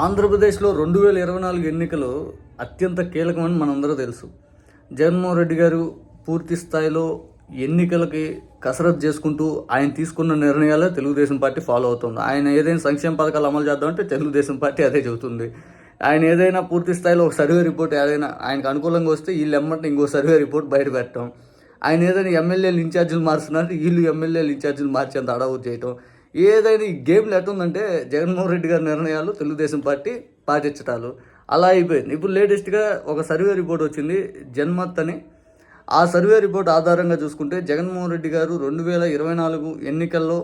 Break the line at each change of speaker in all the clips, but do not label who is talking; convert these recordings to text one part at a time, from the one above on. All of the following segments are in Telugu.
ఆంధ్రప్రదేశ్లో రెండు వేల ఇరవై నాలుగు ఎన్నికలు అత్యంత కీలకమని మనందరూ తెలుసు. జగన్మోహన్ రెడ్డి గారు పూర్తి స్థాయిలో ఎన్నికలకి కసరత్తు చేసుకుంటూ ఆయన తీసుకున్న నిర్ణయాలే తెలుగుదేశం పార్టీ ఫాలో అవుతుంది. ఆయన ఏదైనా సంక్షేమ పథకాలు అమలు చేద్దామంటే తెలుగుదేశం పార్టీ అదే చెబుతుంది. ఆయన ఏదైనా పూర్తి స్థాయిలో ఒక సర్వే రిపోర్ట్ ఏదైనా ఆయనకు అనుకూలంగా వస్తే వీళ్ళు ఎమ్మంటే ఇంకో సర్వే రిపోర్ట్ బయట పెట్టడం. ఆయన ఏదైనా ఎమ్మెల్యేలు ఇన్ఛార్జీలు మారుస్తున్నారు వీళ్ళు ఎమ్మెల్యేలు ఇన్ఛార్జీలు మార్చేంత అడవు చేయటం. ఏదైనా ఈ గేమ్లు ఎట్టుందంటే జగన్మోహన్ రెడ్డి గారి నిర్ణయాలు తెలుగుదేశం పార్టీ పాటించటాలు. అలా అయిపోయింది. ఇప్పుడు లేటెస్ట్గా ఒక సర్వే రిపోర్ట్ వచ్చింది జన్మత్ అని. ఆ సర్వే రిపోర్ట్ ఆధారంగా చూసుకుంటే జగన్మోహన్ రెడ్డి గారు రెండు వేల ఇరవై నాలుగు ఎన్నికల్లో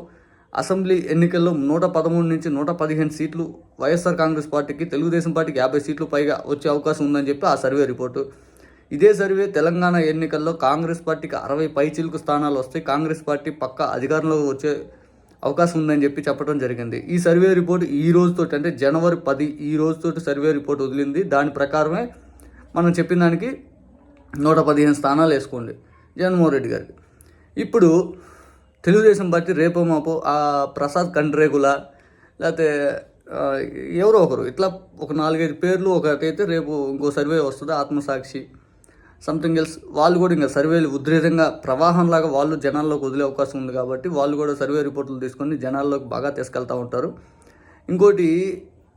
అసెంబ్లీ ఎన్నికల్లో నూట పదమూడు నుంచి నూట పదిహేను సీట్లు వైఎస్ఆర్ కాంగ్రెస్ పార్టీకి తెలుగుదేశం పార్టీకి యాభై సీట్లు పైగా వచ్చే అవకాశం ఉందని చెప్పి ఆ సర్వే రిపోర్టు. ఇదే సర్వే తెలంగాణ ఎన్నికల్లో కాంగ్రెస్ పార్టీకి అరవై పైచిలుకు స్థానాలు వస్తాయి. కాంగ్రెస్ పార్టీ పక్క అధికారంలోకి వచ్చే అవకాశం ఉందని చెప్పి చెప్పడం జరిగింది. ఈ సర్వే రిపోర్ట్ ఈ రోజుతో అంటే జనవరి పది ఈ రోజుతో సర్వే రిపోర్ట్ వదిలింది. దాని ప్రకారమే మనం చెప్పిన దానికి నూట పదిహేను స్థానాలు వేసుకోండి. జగన్మోహన్ రెడ్డి గారికి. ఇప్పుడు తెలుగుదేశం పార్టీ రేపో మాపో ఆ ప్రసాద్ కండ్రేగుల లేకపోతే ఎవరో ఒకరు. ఇట్లా ఒక నాలుగైదు పేర్లు ఒకటైతే రేపు ఇంకో సర్వే వస్తుంది ఆత్మసాక్షి. సంథింగ్ ఎల్స్ వాళ్ళు కూడా ఇంకా సర్వేలు ఉధృతంగా ప్రవాహంలాగా వాళ్ళు జనాల్లోకి వదిలే అవకాశం ఉంది కాబట్టి వాళ్ళు కూడా సర్వే రిపోర్టులు తీసుకొని జనాల్లోకి బాగా తీసుకెళ్తూ ఉంటారు. ఇంకోటి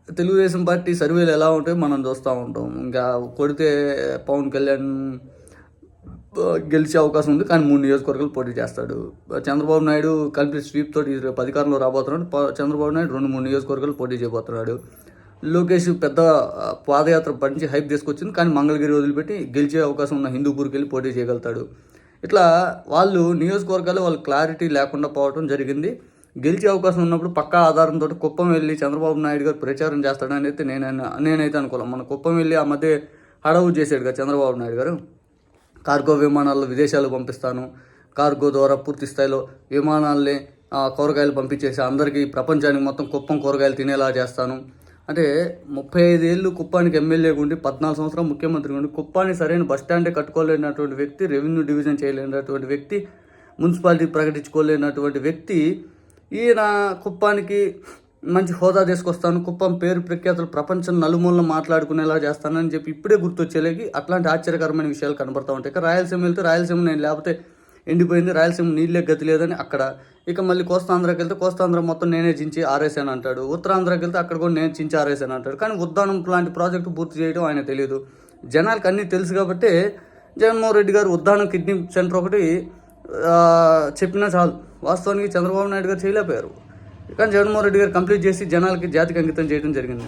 తెలుగుదేశం పార్టీ సర్వేలు ఎలా ఉంటాయో మనం చూస్తూ ఉంటాం. ఇంకా కొడితే పవన్ కళ్యాణ్ గెలిచే అవకాశం ఉంది కానీ మూడు నియోజకవర్గాలు పోటీ చేస్తాడు. చంద్రబాబు నాయుడు కంప్లీట్ స్వీప్ తోటి రేపు అధికారంలో రాబోతున్నాడు. చంద్రబాబు నాయుడు రెండు మూడు నియోజకవర్గాలు పోటీ చేయబోతున్నాడు. లోకేష్ పెద్ద పాదయాత్ర పంచి హైప్ తీసుకొచ్చింది. కానీ మంగళగిరి వదిలిపెట్టి గెలిచే అవకాశం ఉన్న హిందూపూర్కి వెళ్ళి పోటీ చేయగలుగుతాడు. ఇట్లా వాళ్ళు నియోజకవర్గాలు వాళ్ళు క్లారిటీ లేకుండా పోవడం జరిగింది. గెలిచే అవకాశం ఉన్నప్పుడు పక్కా ఆధారంతో కుప్పం వెళ్ళి చంద్రబాబు నాయుడు గారు ప్రచారం చేస్తాడని అయితే నేను నేనైతే అనుకోలేం. మన కుప్పం వెళ్ళి ఆ మధ్య హడవు చేశాడు కదా చంద్రబాబు నాయుడు గారు. కార్గో విమానాల్లో విదేశాలు పంపిస్తాను. కార్గో ద్వారా పూర్తి స్థాయిలో విమానాల్ని కూరగాయలు పంపించేసి అందరికీ ప్రపంచానికి మొత్తం కుప్పం కూరగాయలు తినేలా చేస్తాను. అంటే ముప్పై ఐదేళ్ళు కుప్పానికి ఎమ్మెల్యేగా ఉండి పద్నాలుగు సంవత్సరాలు ముఖ్యమంత్రి ఉండి కుప్పాన్ని సరైన బస్ స్టాండే కట్టుకోలేనటువంటి వ్యక్తి రెవెన్యూ డివిజన్ చేయలేనటువంటి వ్యక్తి మున్సిపాలిటీ ప్రకటించుకోలేనటువంటి వ్యక్తి ఈయన కుప్పానికి మంచి హోదా తీసుకొస్తాను కుప్పం పేరు ప్రఖ్యాతులు ప్రపంచం నలుమూలన మాట్లాడుకునేలా చేస్తానని చెప్పి ఇప్పుడే గుర్తొచ్చేలేకి అట్లాంటి ఆశ్చర్యకరమైన విషయాలు కనబడతా ఉంటాయి. ఇక రాయలసీమ వెళ్తే రాయలసీమ నేను లేకపోతే ఎండిపోయింది. రాయలసీమ నీళ్ళే గతి లేదని అక్కడ. ఇక మళ్ళీ కోస్తాంధ్రకి వెళ్తే కోస్తాంధ్ర మొత్తం నేనే చించి ఆరేసాను అంటాడు. ఉత్తరాంధ్రకి వెళ్తే అక్కడ కూడా నేను చించి ఆరేసాను అంటాడు. కానీ ఉద్దానం లాంటి ప్రాజెక్టు పూర్తి చేయడం ఆయన తెలియదు జనాలకు అన్నీ తెలుసు కాబట్టి జగన్మోహన్ రెడ్డి గారు ఉద్దానం కిడ్నీ సెంటర్ ఒకటి చెప్పినా చాలు. వాస్తవానికి చంద్రబాబు నాయుడు గారు చేయలేకపోయారు. కానీ జగన్మోహన్ రెడ్డి గారు కంప్లీట్ చేసి జనాలకి జాతికి అంకితం చేయడం జరిగింది.